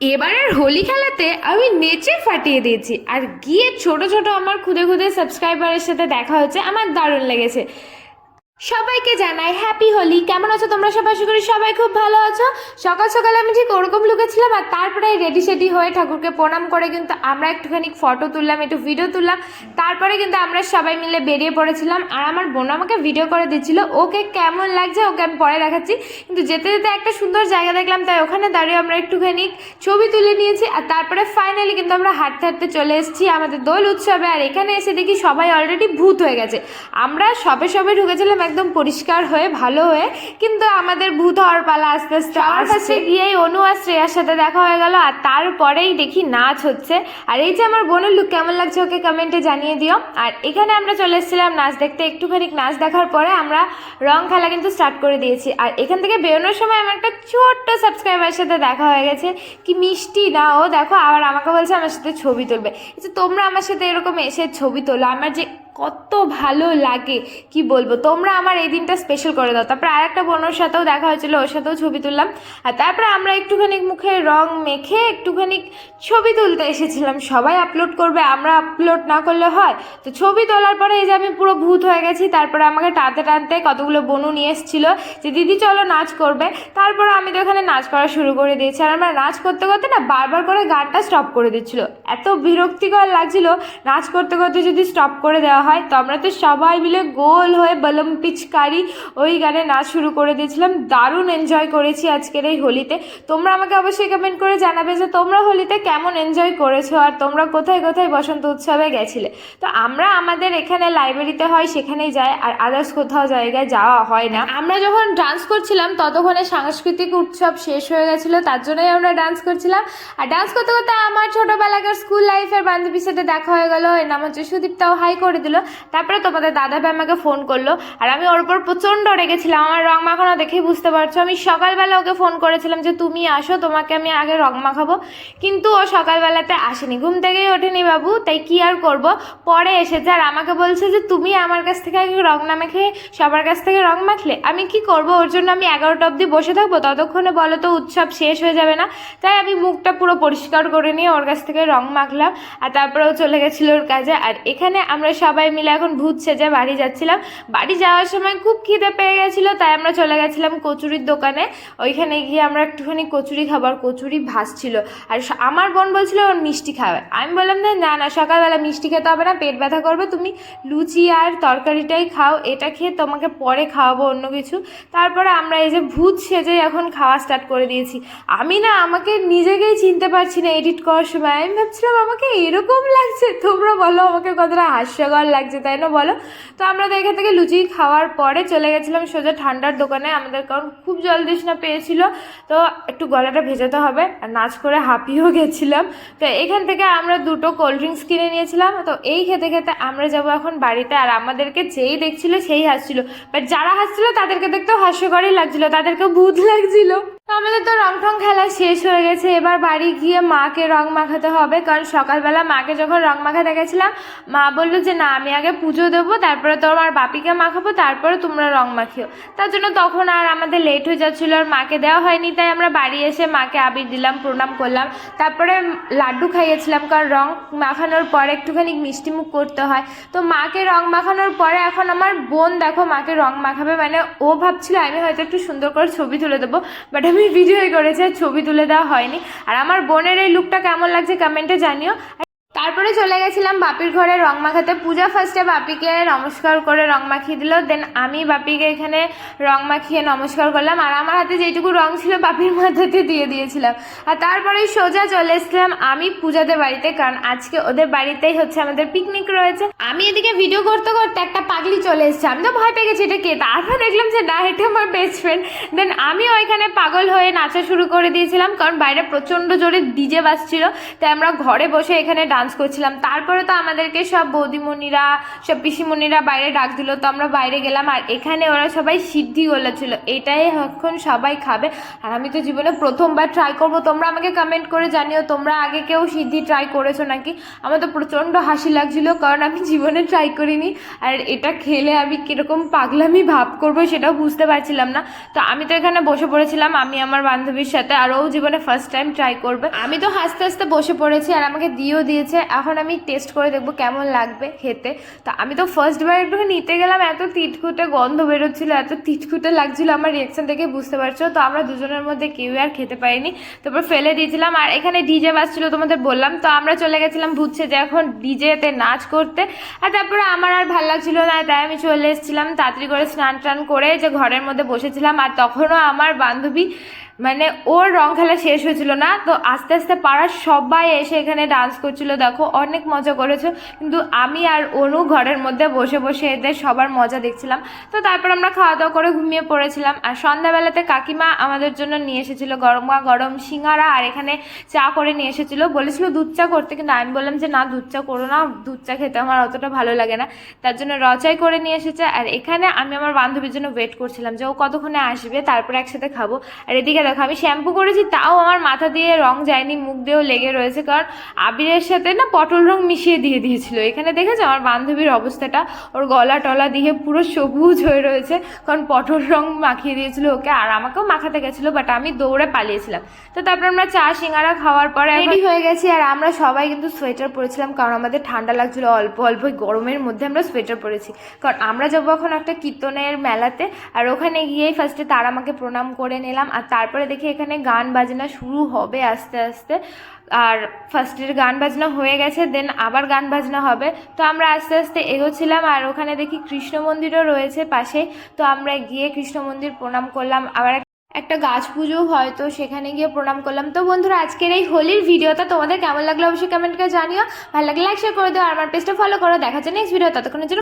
এবারের হোলি খেলাতে আমি নেচে ফাটিয়ে দিয়েছি। আর গিয়ে ছোট ছোট আমার খুদে খুদে সাবস্ক্রাইবারের সাথে দেখা হচ্ছে, আমার দারুণ লেগেছে। সবাইকে জানাই হ্যাপি হোলি কেমন আছো তোমরা? সবাই আশা করি সবাই খুব ভালো আছো। সকাল সকালে আমি ঠিক ওরকম লুকেছিলাম আর তারপরে রেডি সেডি হয়ে ঠাকুরকে প্রণাম করে কিন্তু আমরা একটুখানি ফটো তুললাম, একটু ভিডিও তুললাম। তারপরে কিন্তু আমরা সবাই মিলে বেরিয়ে পড়েছিলাম আর আমার বোন আমাকে ভিডিও করে দিচ্ছিল। ওকে কেমন লাগছে ওকে আমি পরে দেখাচ্ছি। কিন্তু যেতে যেতে একটা সুন্দর জায়গা দেখলাম, তাই ওখানে দাঁড়িয়ে আমরা একটুখানি ছবি তুলে নিয়েছি আর তারপরে ফাইনালি কিন্তু আমরা হাঁটতে হাঁটতে চলে এসেছি আমাদের দোল উৎসবে। আর এখানে এসে দেখি সবাই অলরেডি ভূত হয়ে গেছে। আমরা সবে সবে ঢুকেছিলাম একদম পরিষ্কার হয়ে ভালো হয়ে কিন্তু আমাদের ভূত হওয়ার পালা আস্তে আস্তে আমার কাছে গিয়েই অনু আর শ্রেয়ার সাথে দেখা হয়ে গেল আর তারপরেই দেখি নাচ হচ্ছে। আর এই যে আমার বোনের লুক কেমন লাগছে ওকে কমেন্টে জানিয়ে দিও। আর এখানে আমরা চলে এসেছিলাম নাচ দেখতে একটুখানি নাচ দেখার পরে আমরা রং খেলা কিন্তু স্টার্ট করে দিয়েছি। আর এখান থেকে বেরোনোর সময় আমার একটা ছোট্ট সাবস্ক্রাইবারের সাথে দেখা হয়ে গেছে। কি মিষ্টি না ও দেখো আবার আমাকে বলছে আমার সাথে ছবি তুলবে। তোমরা আমার সাথে এরকম এসে ছবি তোলো আমার যে কত ভালো লাগে, কি বলব? তোমরা আমার এই দিনটা স্পেশাল করে দাও। তারপরে আর একটা বোনের সাথেও দেখা হয়েছিল, ওর সাথেও ছবি তুললাম। আর তারপরে আমরা একটুখানি মুখে রং মেখে একটুখানি ছবি তুলতে এসেছিলাম। সবাই আপলোড করবে, আমরা আপলোড না করলে হয়। তো ছবি তোলার পরে এই যে আমি পুরো ভূত হয়ে গেছি, তারপরে আমাকে টানতে টানতে কতগুলো বনু নিয়ে এসেছিল যে, দিদি, চলো নাচ করবে। তারপরে আমি তো এখানে নাচ করা শুরু করে দিয়েছি। আর আমরা নাচ করতে করতে না বারবার করে গানটা স্টপ করে দিচ্ছিল। এত বিরক্তিকর লাগছিল, নাচ করতে করতে যদি স্টপ করে দেওয়া হয় তো আমরা তো সবাই মিলে গোল হয়ে বলম পিচকারি ওই গানে নাচ শুরু করে দিয়েছিলাম। দারুণ এনজয় করেছি আজকের এই হোলিতে। তোমরা আমাকে অবশ্যই কমেন্ট করে জানাবে যে তোমরা হোলিতে কেমন এনজয় করেছ আর তোমরা কোথায় কোথায় বসন্ত উৎসবে গেছিলে। তো আমরা আমাদের এখানে লাইব্রেরিতে হয়, সেখানেই যাই আর আদার্স কোথাও জায়গায় যাওয়া হয় না। আমরা যখন ডান্স করছিলাম, ততক্ষণে সাংস্কৃতিক উৎসব শেষ হয়ে গেছিল, তার জন্যই আমরা ডান্স করছিলাম। আর ডান্স করতে করতে আমার ছোটোবেলাকার স্কুল লাইফের বান্ধবীর সাথে দেখা হয়ে গেলো। এর নাম হচ্ছে সুদীপ্তাও। হাই করে দিল তারপরে তোমাদের দাদা ভাই আমাকে ফোন করল। আর আমি ওর উপর প্রচণ্ড রেগেছিলাম। আমার রং মাখানো দেখেই বুঝতে পারছ। আমি সকালবেলা ওকে ফোন করেছিলাম যে, তুমি আসো, তোমাকে আমি আগে রং মাখাবো। কিন্তু ও সকালবেলাতে আসেনি। ঘুম থেকেই ওঠেনি বাবু। তাই কি আর করব? পরে এসেছে আর আমাকে বলছে যে, তুমি আমার কাছ থেকে আগে রং না মেখে সবার কাছ থেকে রং মাখলে? আমি কি করব? ওর জন্য আমি এগারোটা অবধি বসে থাকব? ততক্ষণে বলো তো, উৎসব শেষ হয়ে যাবে না? তাই আমি মুখটা পুরো পরিষ্কার করে নিয়ে ওর কাছ থেকে রং মাখলাম। আর তারপরে ও চলে গেছিল ওর কাজে। আর এখানে আমরা সবাই মিলে এখন ভূত সেজে বাড়ি যাচ্ছিলাম। বাড়ি যাওয়ার সময় খুব খিদে পেয়ে গেছিল, তাই আমরা চলে গেছিলাম কচুরির দোকানে। ওইখানে গিয়ে আমরা একটুখানি কচুরি খাবার কচুরি ভাসছিল আর আমার বোন বলছিল, ওর মিষ্টি খাবে। আমি বললাম যে না না, সকালবেলা মিষ্টি খেতে হবে না, পেট ব্যথা করবে, তুমি লুচি আর তরকারিটাই খাও, এটা খেয়ে তোমাকে পরে খাওয়াবো অন্য কিছু। তারপরে আমরা এই যে ভূত সেজে এখন খাওয়া স্টার্ট করে দিয়েছি। আমি না, আমাকে নিজেকেই চিনতে পারছি না এডিট করার সময়। আমি ভাবছিলাম, আমাকে এরকম লাগছে? তোমরা বলো, আমাকে কতটা হাস্যকর লাগছে, তাই না বলো? তো আমরা তো এখান থেকে লুচি খাওয়ার পরে চলে গেছিলাম সোজা ঠান্ডার দোকানে। আমাদের কারণ খুব জল তৃষ্ণা পেয়েছিল। তো একটু গলাটা ভেজাতে হবে আর নাচ করে হাঁপিয়েও গেছিলাম। তো এখান থেকে আমরা দুটো কোল্ড ড্রিঙ্কস কিনে নিয়েছিলাম। তো এই খেতে খেতে আমরা যাব এখন বাড়িতে। আর আমাদেরকে যেই দেখছিল সেই হাসছিল। বাট যারা হাসছিল তাদেরকে দেখতেও হাস্যকরই লাগছিল তাদেরকে ভূত লাগছিল। আমাদের তো রং টং খেলা শেষ হয়ে গেছে। এবার বাড়ি গিয়ে মাকে রং মাখাতে হবে। কারণ সকালবেলা মাকে যখন রং মাখাতে গেছিলাম মা বলল যে, না, আমি আগে পুজো দেবো, তারপরে তোমার বাপিকে মাখাবো, তারপরে তোমরা রং মাখিও। তার জন্য তখন আর আমাদের লেট হয়ে যাচ্ছিল আর মাকে দেওয়া হয়নি। তাই আমরা বাড়ি এসে মাকে আবির দিলাম, প্রণাম করলাম। তারপরে লাড্ডু খাইয়েছিলাম, কারণ রং মাখানোর পরে একটুখানি মিষ্টি মুখ করতে হয়। তো মাকে রং মাখানোর পরে এখন আমার বোন দেখো, মাকে রং মাখাবে মানে ও ভাবছিল, আমি হয়তো একটু সুন্দর করে ছবি তুলে দেবো বাট আমি ভিডিওই করেছে, ছবি তুলে দেওয়া হয়নি। আর আমার বোনের এই লুকটা কেমন লাগছে কমেন্টে জানিও। তারপরে চলে গেছিলাম বাপির ঘরে রং মাখাতে। পূজা ফার্স্টে বাপিকে নমস্কার করে রং মাখিয়ে দিল দেন আমি বাপিকে এখানে রং মাখিয়ে নমস্কার করলাম। আর আমার হাতে যেটুকু রং ছিল বাপির মাথাতে দিয়ে দিয়েছিলাম। আর তারপরেই সোজা চলে এসেছিলাম আমি পূজাদের বাড়িতে, কারণ আজকে ওদের বাড়িতেই হচ্ছে আমাদের পিকনিক রয়েছে। আমি এদিকে ভিডিও করতে করতে একটা পাগলি চলে এসেছে। আমি তো ভয় পেয়ে গেছি, এটা কে? তারপর দেখলাম যে না, এটা আমার বেস্ট ফ্রেন্ড দেন আমিও এখানে পাগল হয়ে নাচা শুরু করে দিয়েছিলাম, কারণ বাইরে প্রচণ্ড জোরে ডিজে বাজছিল। তাই আমরা ঘরে বসে এখানে ডান্স ডান্স করছিলাম। তারপরে তো আমাদেরকে সব বৌদিমণিরা, সব পিসিমণিরা বাইরে ডাক দিল, তো আমরা বাইরে গেলাম। আর এখানে ওরা সবাই সিদ্ধি ছিল এটাই এখন সবাই খাবে। আর আমি তো জীবনে প্রথমবার ট্রাই করব। তোমরা আমাকে কমেন্ট করে জানিও, তোমরা আগে কেউ সিদ্ধি ট্রাই করেছ নাকি? আমার তো প্রচণ্ড হাসি লাগছিল, কারণ আমি জীবনে ট্রাই করিনি। আর এটা খেলে আমি কীরকম পাগলামি ভাব করব সেটাও বুঝতে পারছিলাম না। তো আমি তো এখানে বসে পড়েছিলাম, আমি আমার বান্ধবীর সাথে, আর ও জীবনে ফার্স্ট টাইম ট্রাই করবে। আমি তো হাসতে হাসতে বসে পড়েছি, আর আমাকে দিয়েও দিয়েছে। এখন আমি টেস্ট করে দেখব কেমন লাগবে খেতে। তো আমি তো ফার্স্ট বার একটু নিতে গেলাম, এত তিটকুটে গন্ধ বেরোচ্ছিল, এত তিটকুটে লাগছিল আমার রিয়াকশন থেকে বুঝতে পারছ? তো আমরা দুজনের মধ্যে কেউ আর খেতে পারিনি। তারপর ফেলে দিয়েছিলাম, আর এখানে ডিজে বাজছিল তোমাদের বললাম। তো আমরা চলে গেছিলাম বুঝছে যে এখন ডিজেতে নাচ করতে। আর তারপরে আমার আর ভালো লাগছিল না, তাই আমি চলে এসেছিলাম, তাড়াতাড়ি করে স্নান টান করে যে ঘরের মধ্যে বসেছিলাম। আর তখনও আমার বান্ধবী মানে ওর রং খেলা শেষ হয়েছিল না, তো আস্তে আস্তে পাড়ার সবাই এসে এখানে ডান্স করছিল। দেখো, অনেক মজা করেছে, কিন্তু আমি আর অনু ঘরের মধ্যে বসে বসে এদের সবার মজা দেখছিলাম। তো তারপর আমরা খাওয়া দাওয়া করে ঘুমিয়ে পড়েছিলাম। আর সন্ধ্যাবেলাতে কাকিমা আমাদের জন্য নিয়ে এসেছিল গরমা গরম সিঙ্গারা, আর এখানে চা করে নিয়ে এসেছিল। বলেছিল দুধ চা করতে, কিন্তু আমি বললাম যে, না, দুধ চা করো না, দুধ চা খেতে আমার অতটা ভালো লাগে না। তার জন্য রচাই করে নিয়ে এসেছে। আর এখানে আমি আমার বান্ধবীর জন্য ওয়েট করছিলাম যে, ও কতক্ষণে আসবে? তারপরে একসাথে খাব। আর এদিকে দেখো আমি শ্যাম্পু করেছি তাও আমার মাথা দিয়ে রং যায়নি মুখ দিয়েও লেগে রয়েছে কারণ আবিরের সাথে না পটল রং মিশিয়ে দিয়ে দিয়েছিল। এখানে দেখেছ আমার বান্ধবীর অবস্থাটা? ওর গলা টলা দিয়ে পুরো সবুজ হয়ে রয়েছে কারণ পটল রং মাখিয়ে দিয়েছিল ওকে আর আমাকেও মাখাতে গেছিল বাট আমি দৌড়ে পালিয়েছিলাম। তো তারপর আমরা চা সিঙ্গারা খাওয়ার পরে রেডি হয়ে গেছি আর আমরা সবাই কিন্তু সোয়েটার পরেছিলাম কারণ আমাদের ঠান্ডা লাগছিল অল্প অল্প গরমের মধ্যে আমরা সোয়েটার পরেছি। কারণ আমরা যাব এখন একটা কীর্তনের মেলাতে আর ওখানে গিয়েই ফার্স্টে তার আমাকে প্রণাম করে নিলাম আর তারপরে দেখি এখানে গান বাজনা শুরু হবে আস্তে আস্তে। আর ফার্স্টের গান বাজনা হয়ে গেছে দেন আবার গান বাজনা হবে। তো আমরা আস্তে আস্তে এগোচ্ছিলাম আর ওখানে দেখি কৃষ্ণ মন্দিরও রয়েছে পাশে। তো আমরা গিয়ে কৃষ্ণ মন্দির প্রণাম করলাম। আবার একটা গাছ পুজো হয়, তো সেখানে গিয়ে প্রণাম করলাম। তো বন্ধুরা, আজকের এই হোলির ভিডিওটা তোমাদের কেমন লাগল অবশ্যই কমেন্ট করে জানিও। ভালো লাগলে লাইক শেয়ার করে দিও। আর আমার পেজটা ফলো করো। দেখা যায় নেক্সট ভিডিও ততক্ষণের জন্য